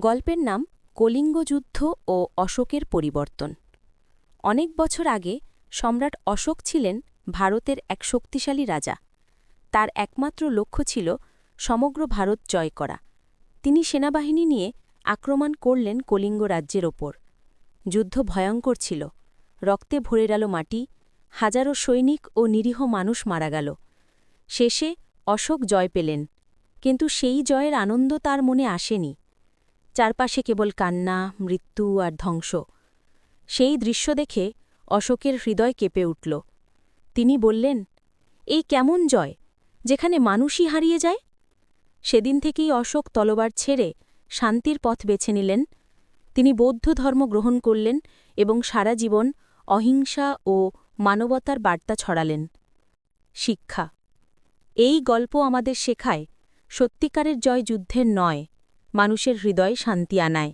গল্পের নাম কলিঙ্গ যুদ্ধ ও অশোকের পরিবর্তন। অনেক বছর আগে সম্রাট অশোক ছিলেন ভারতের এক শক্তিশালী রাজা। তার একমাত্র লক্ষ্য ছিল সমগ্র ভারত জয় করা। তিনি সেনাবাহিনী নিয়ে আক্রমণ করলেন কলিঙ্গ রাজ্যের ওপর। যুদ্ধ ভয়ঙ্কর ছিল। রক্তে ভরে গেল মাটি, হাজারো সৈনিক ও নিরীহ মানুষ মারা গেল। শেষে অশোক জয় পেলেন। কিন্তু সেই জয়ের আনন্দ তার মনে আসেনি। চারপাশে কেবল কান্না, মৃত্যু আর ধ্বংস। সেই দৃশ্য দেখে অশোকের হৃদয় কেঁপে উঠল। তিনি বললেন, এই কেমন জয়, যেখানে মানুষই হারিয়ে যায়? সেদিন থেকেই অশোক তলবার ছেড়ে শান্তির পথ বেছে নিলেন। তিনি বৌদ্ধ ধর্ম গ্রহণ করলেন এবং সারা জীবন অহিংসা ও মানবতার বার্তা ছড়ালেন। শিক্ষা, এই গল্প আমাদের শেখায়, সত্যিকারের জয় যুদ্ধের নয় মানুষের হৃদয় শান্তি আনায়।